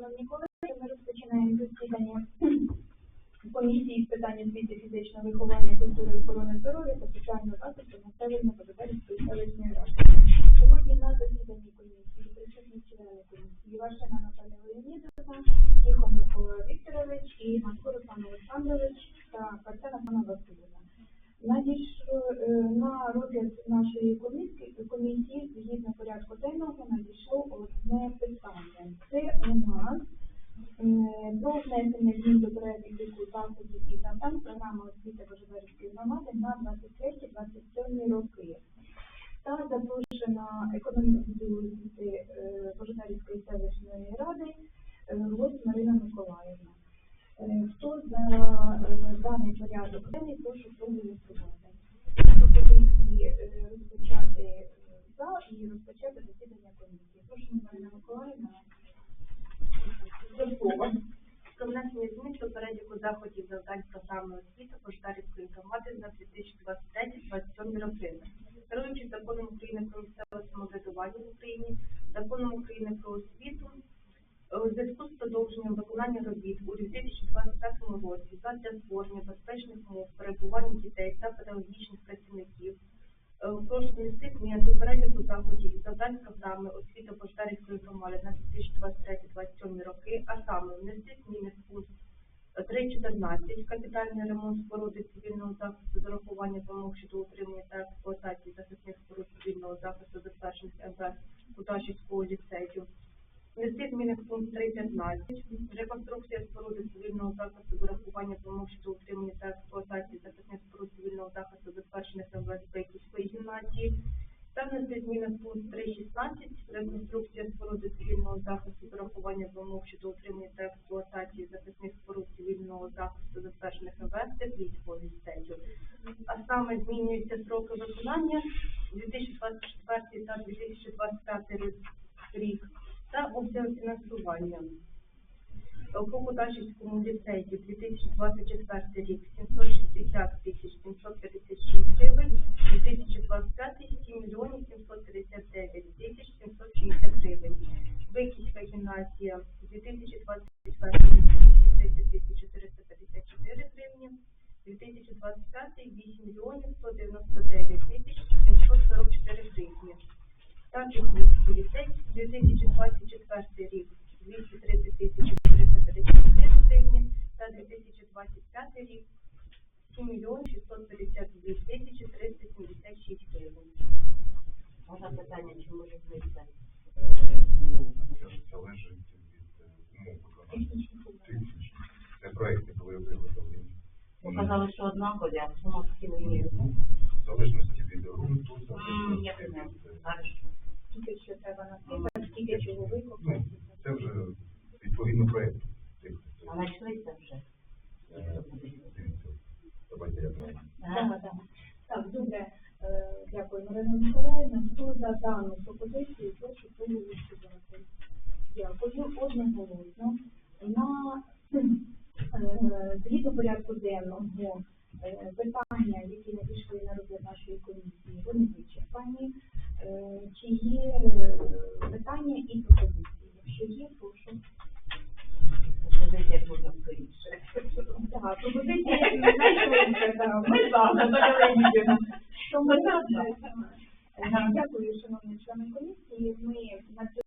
Шановні колеги, ми розпочинаємо засідання комісії з питань освіти, фізичного виховання, культури, охорони здоров'я та соціального захисту населення Подоберівської селищної ради. Сьогодні на засіданні комісії присутні члени комісії Вашина Наталя Леонідовна, Тихон Микола Вікторович і Манко Руслан Олександрович та Картина Пана Васильівна. Надійшло е, на розгляд нашої комісії, комісії згідно порядку денного надійшло одне питання. Це у нас е, про внесення змін до переліку заходів і завдань програми освіти Божедарської громади на 23-27 роки. Та запрошена економічною освіти е, селищної ради е, гость Марина Миколаївна. Е, Хто за даний порядок денний, прошу проголосувати. Пропозиції розпочати за і розпочати засідання комісії. Прошу Марина Миколаївна. Слова. Про внесення змін до переліку заходів завдань програми освіти Поштарівської громади на 2023-2027 роки. керуючи законом України про місцеве самоврядування в Україні, законом України про освіту, е, у зв'язку з продовженням виконання робіт у 2025 році задля створення безпечних умов перебування дітей та педагогічних працівників Е, Прошу внести зміни до переліку заходів і завдань програми освіти Поштарівської громади на 2023-2027 роки, а саме в пункт 3.14 капітальний ремонт споруди цивільного захисту з урахування вимог щодо утримання та експлуатації захисних споруд цивільного захисту затверджених МВС Куташівського ліцею. Внести зміни в пункт 3.15 реконструкція споруди цивільного захисту з урахування вимог щодо утримання та експлуатації захисних споруд цивільного захисту затверджених МВС Бейківської гімназії. Та внести зміни в пункт 3.16 реконструкція споруди цивільного захисту з урахування вимог щодо утримання та експлуатації захисних споруд цивільного захисту затверджених МВС Тепліцького ліцею. А саме змінюються строки виконання 2024 та 2025 рік та обсяг фінансування. По Кудашівському ліцеї 2024 рік 760 тисяч 756 гривень, 2025 7 мільйонів 759 тисяч 760 гривень. Виківська гімназія 2024 рік 230 454 гривні, 2025 8 мільйонів 199 тисяч 744 гривні. Також ліцей 2024 рік 230 тисяч 454 гривні та 2025 рік 7 мільйонів 652 тисячі 376 гривень. Можна питання, чи може знайти? Це залежить від е, умов виконання. Технічні. Це проекти були виготовлені. Казали, що однакові, а сума є? Ну, В залежності від ґрунту, Я залежності знаю. від... Скільки ще треба насипати, скільки чого викопати. Ну, це вже відповідно проєкту. А знайшлися вже? Е, давайте я. Так, так. Так, добре. Е, Дякую, Марина Миколаївна. Хто за дану пропозицію, прошу проголосувати. Дякую. Одноголосно. На е, згідно порядку денного е, питання, які надійшли на розгляд нашої комісії, вони вичерпані. Е, Чи є е, питання і пропозиції? Якщо є, прошу. Пропозиція буде скоріше. Так, пропозиція. Ми за, Наталя Леонідівна.